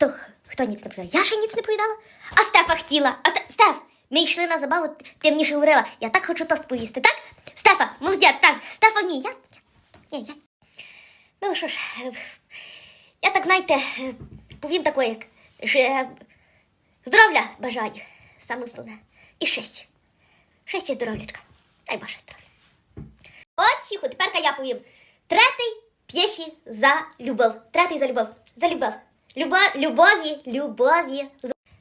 Хто, хто ніц не повідала? Я ще ніц не повідала? А Стефа хотіла. А Сте- Стеф, ми йшли на забаву, ти мені ще говорила. Я так хочу тост повісти, так? Стефа, молодець, так, Стефа ні, я. Ні, я. Ну що ж, я так, знаєте, повім таке, як що здоров'я бажаю, саме основне. І щастя. Щастя, здоров'ячка. Дай Боже здоров'я. От сіху, тепер я повім. Третій п'єсі за любов. Третій за любов. За любов. Любов, любові, любові.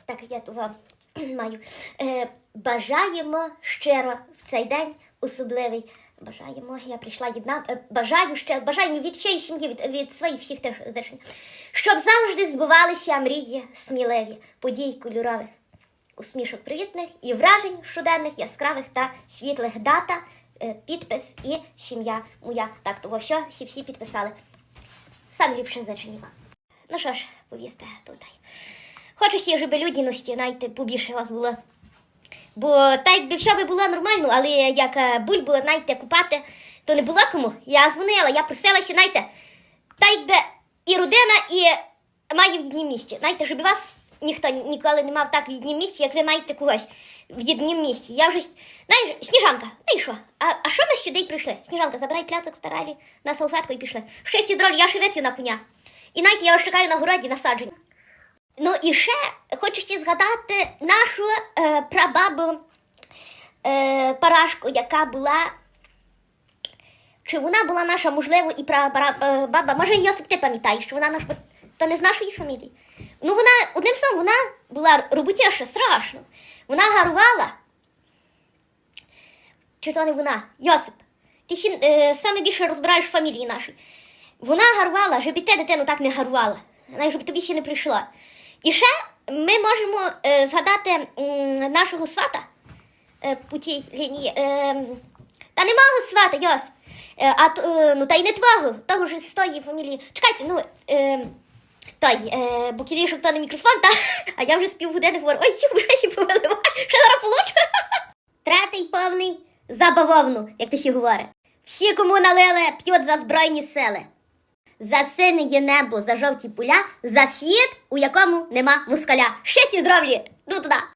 Так, я вам маю. Е, бажаємо щиро в цей день особливий. Бажаємо, я прийшла єдна. Е, бажаю ще, бажаю від всієї сім'ї, від, від своїх всіх теж зречень. Щоб завжди збувалися мрії сміливі, подій кольорових усмішок привітних і вражень щоденних, яскравих та світлих дата, е, підпис і сім'я моя. Так, того все, всі всі підписали. Сам ліпше зачиніва. Ну що ж, повісти тут. Хочеться, щоб людяності, знаєте, побільше вас було. Бо та якби все би було нормально, але як е, бульбу, знаєте, купати, то не було кому. Я дзвонила, я просилася, знаєте, та якби і родина, і має в однім місці. Знаєте, щоб вас ніхто ніколи не мав так в однім місці, як ви маєте когось в однім місці. Я вже, знаєш, Сніжанка, ну і що? А, а що ми сюди прийшли? Сніжанка, забирай пляцок старалі на салфетку і пішли. Щастя дроль, я ще вип'ю на коня. І знаєте, я чекаю на городі насадження. Ну і ще хочеться згадати нашу е, прабабу е, Парашку, яка була. Чи вона була наша, можливо, і прабаба, може, Йосип, ти пам'ятаєш, що вона наш, то не з нашої фамілії. Ну, вона, одним словом, вона була роботяша, страшно. Вона гарувала. Чи то не вона? Йосип, ти ще е, саме більше розбираєш фамілії нашій. Вона гарувала, щоб і ти дитину так не гарувала, навіть щоб тобі ще не прийшло. І ще ми можемо е, згадати м, нашого свата е, по тій лінії. Е, та не мого свата, Йосип. Е, а е, ну та й не твого, того ж з тої фамілії. Чекайте, ну. Е, той, е, бо кілішок то не мікрофон, та, а я вже з півгодини говорю, ой, вже ще повиливаю, ще зараз получу. Третій повний за бавовну, як ти ще говорить. Всі, кому налили, п'ють за збройні сили. За сине є небо, за жовті поля, за світ, у якому нема москаля. Щасті здоров'я! Ну туди!